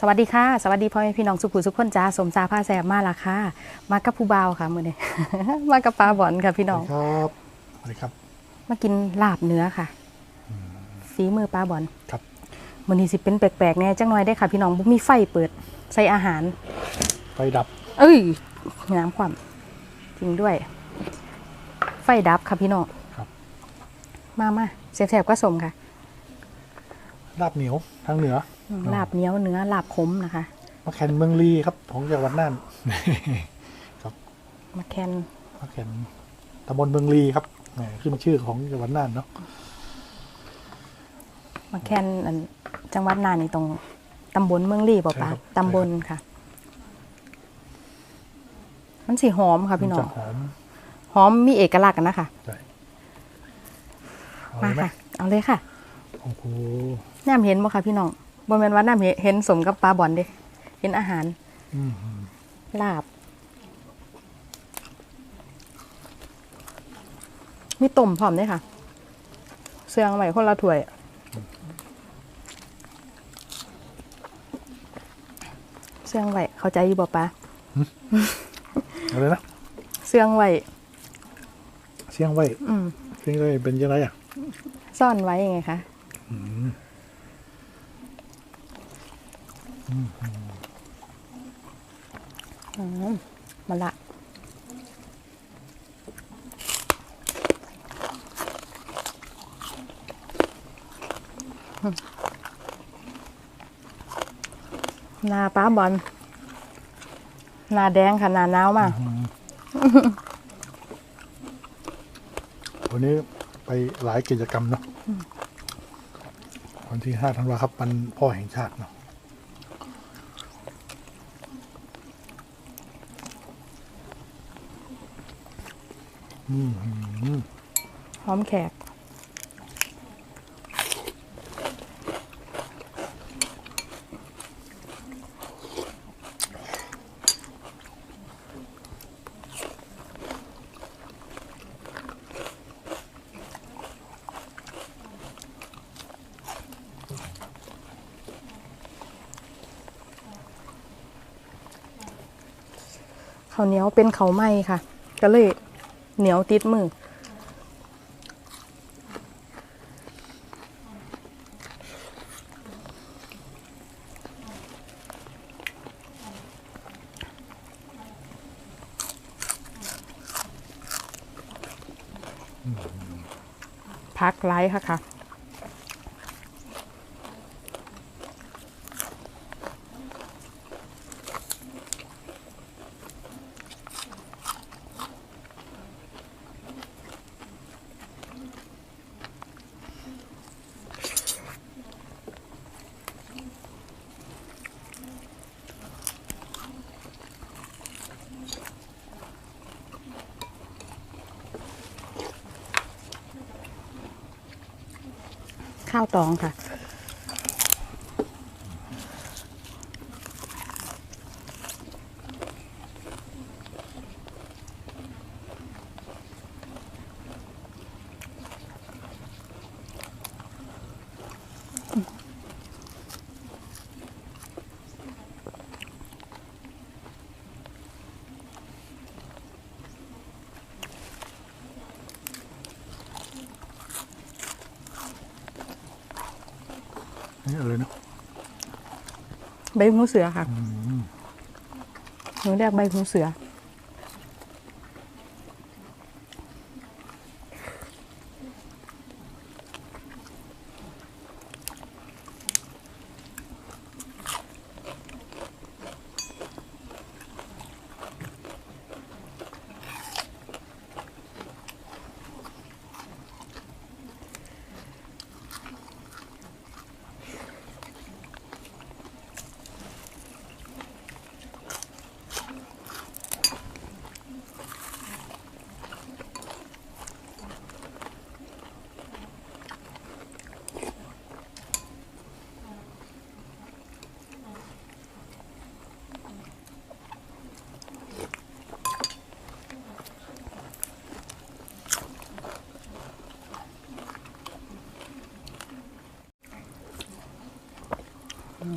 สวัสดีค่ะ สวัสดีพ่อแม่พี่น้องสุขุสุขคนจ้าสมซาผ้าแสบมาละค่ะ มากับผู้บ่าวค่ะมือนี้ มากับปลาบอนค่ะพี่น้องสวัสดีครับสวัสดีครับ มากินลาบเนื้อค่ะฝีมือปลาบอนครับมือนี้สิเป็นแปลกๆแน่จังน้อยได้อค่ะ พี่น้องบ่มีไฟเปิด ใส่อาหาร ไฟดับ เอ้ยงามความจริงด้วย ไฟดับค่ะพี่น้องครับ มามาแสบๆก็สมค่ะลาบเหนียวทางเหนืออืมอ๋อ ลาบเหนียวเนื้อลาบขมนะคะมะแคนเมืองลีครับของจังหวัดน่านครับมาแคนมะแคนตำบลเมืองลีครับแหมขึ้นชื่อของจังหวัดน่านเนาะมาแคนอันจังหวัดน่านนี่ตรงตำบลเมืองลี่ป่ะปะตำบลค่ะ มันสีหอมค่ะพี่น้อจะงหอมหอมมีเอกลักษณ์กันนะคะใช่เอามาเลยไหมค่ะ เอาเลยค่ะโอ้โหน้ำเห็นบ่ค่ะพี่น้อง บ่แม่นว่าน้ำเห็นเห็นสมกับปลาบอลเด้เห็นอาหารอืมลาบ มีต้มพร้อมด้วยค่ะ เสื่องไว้คนละถ้วยเสื่องไว้เข้าใจอยู่บ่ปะเอาเลยนะเสื่องไว้เสียงไว้อืมเสียงไว้เป็นยังไงอะ ซ่อนไว้ยังไงคะ อืม อืมมาละนาป้าบอลนาแดงค่ะนาหนาวมากวันนี้ไปหลายกิจกรรมเนาะวันที่ห้าธันวาครับวันพ่อแห่งชาติเนาะ อืมอืมแขก ข้าวเหนียวเป็นเขาไหม้ค่ะ ก็เลย เหนียวติดมือพักไลค์ค่ะค่ะ ข้าวตองค่ะ นี่อะไรนะใบหูเสือค่ะหนูเรียกใบหูเสือ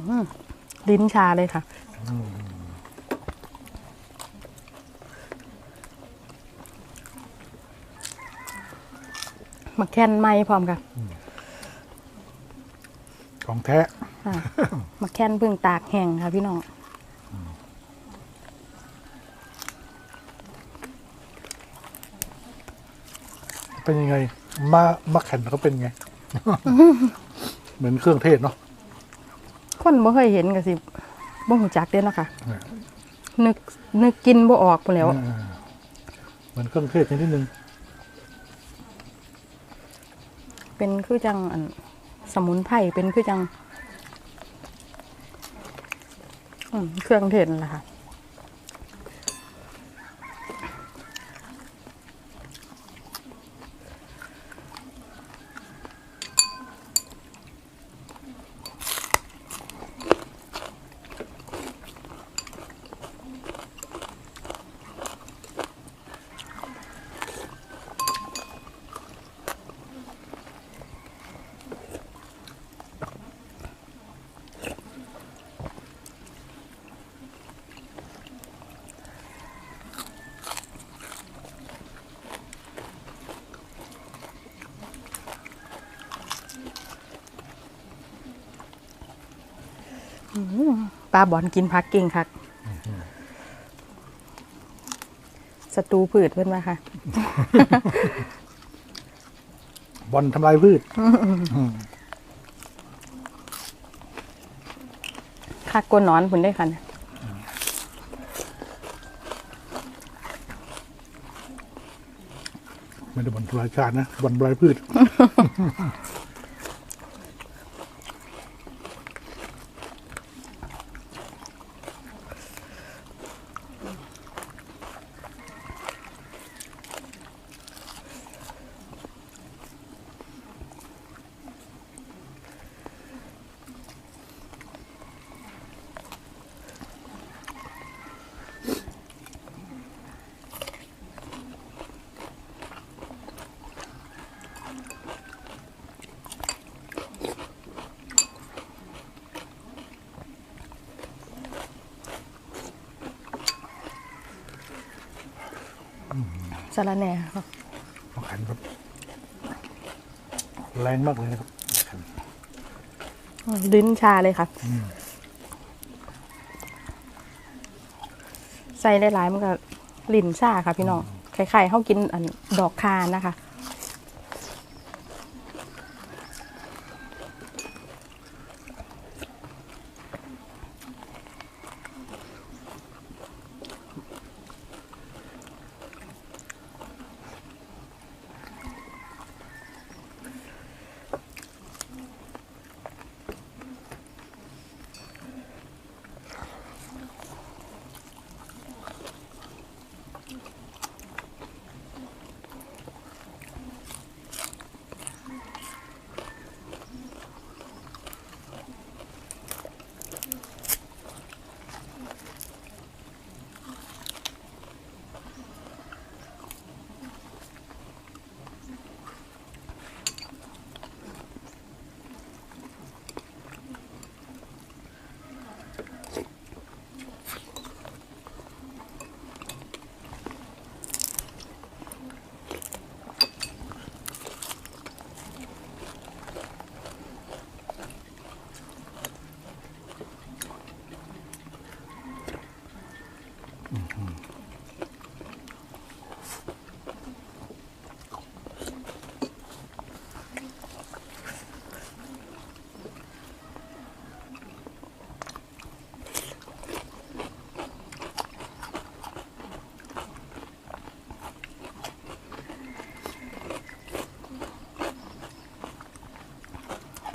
ห ลิ้นชาเลยค่ะ มาแค่นไม้พร้อมกันของแท้ค่ะมาแค่นเพึ่งตากแห้งค่ะพี่น้องเป็นยังไงมามาแข่นเขาเป็นไง เหมือนเครื่องเทศเนาะ คนบ่เคยเห็นก็สิบ่หูจักเด้เนาะค่ะเนี่ยนึกนึกกินบ่ออกพู้นแหล้ว อ่าเหมือนเครื่องเทศนิดนึงเป็นคือจังอันสมุนไพรเป็นคือจังอืมเครื่องเทศนั่นแหละค่ะ ปลาบอลกินพักเก่งคักศัตรูพืชเพื่อนว่าค่ะ บอลทำลายพืชคักกวนนอนผุนได้ค่ะเนี่ยไม่ได้บอลทำลายชาตินะบอลทำลายพืช สาระแหน่ค่ะมาแข่นแบบแรงมากเลยนะครับแข่นลิ้นชาเลยค่ะ ใส่หลายๆมันก็ลิ้นชาค่ะพี่น้องคล้ายๆเขากินอันดอกคานะคะ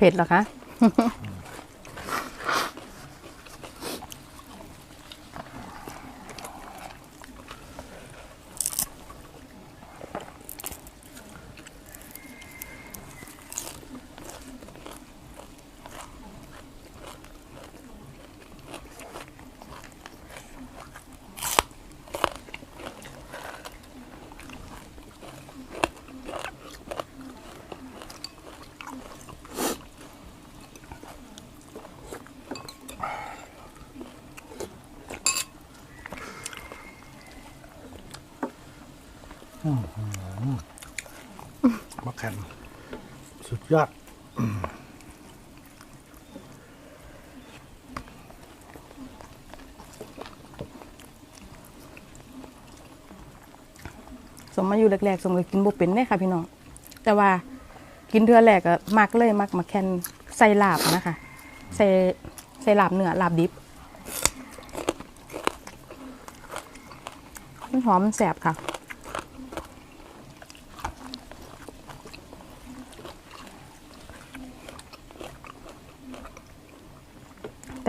เผ็ดหรอคะ มะแขนสุดยอดสมมาอยู่แรกๆสมก็กินบ่เป็นได้ค่ะพี่น้อง แต่ว่ากินเทือแรกก็มักเลยมักมาแคนใส่ลาบนะคะใส่ใส่ลาบเนื้อลาบดิบมันหอมมันแสบค่ะ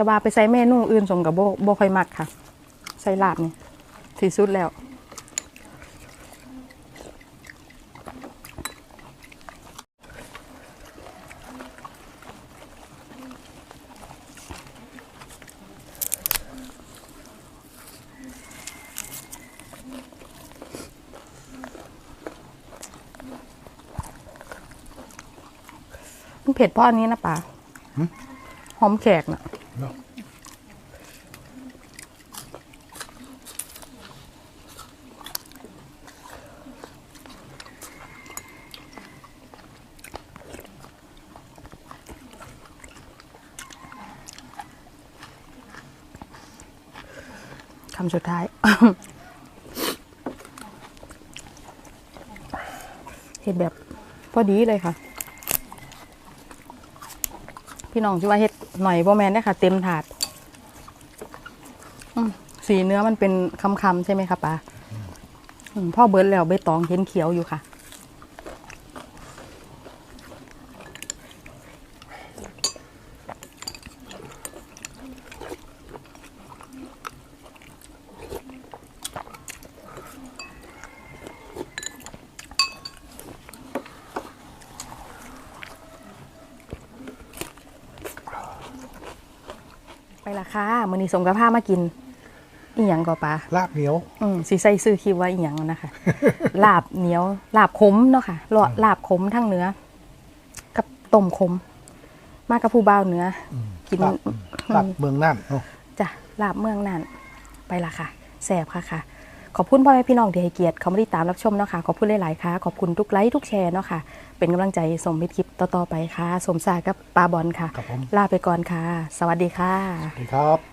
ว่าไปใส่เมนูอื่นสมกับโบโบค่อยมักค่ะ ใส่ลาบนี่ที่สุดแล้วมันเผ็ดเพราะอันนี้นะป่าหอมแขกนะเนาะ คำสุดท้าย เห็ดแบบพอดีเลยค่ะ พี่น้องที่ว่าเห็ด หน่อยบ่แมนเนี่ยค่ะ เต็มถาดสีเนื้อมันเป็นคำๆใช่ไหมคะป้าพ่อเบิร์ดแล้วใบตองเห็นเขียวอยู่ค่ะ ค่ะมือนี้สมกับผ้ามากิน อีหยังก็ปลาลาบเหนียว อืมสีใส่ซื้อคิดว่าอีหยังนะคะ ลาบเหนียว ลาบขมเนาะค่ะลาลาบขมทั้งเนื้อ กับต้มขม มากับผู้บ่าวเนื้ออกินลาบ ลาบเมืองน่านเนาะจ้ะลาบเมืองนั่นไปละค่ะแสบค่ะค่ะ ขอบคุณพ่อแม่พี่น้องที่ให้เกียรติเขามาติดตามรับชมเนาะค่ะขอบคุณหลายๆค่ะ ขอบคุณทุกไลค์ทุกแชร์เนาะค่ะ เป็นกำลังใจสมมิตรคลิปต่อๆไปค่ะ สมศาสตร์กับปาบอลค่ะ ครับผม ลาไปก่อนค่ะ สวัสดีค่ะ สวัสดีครับ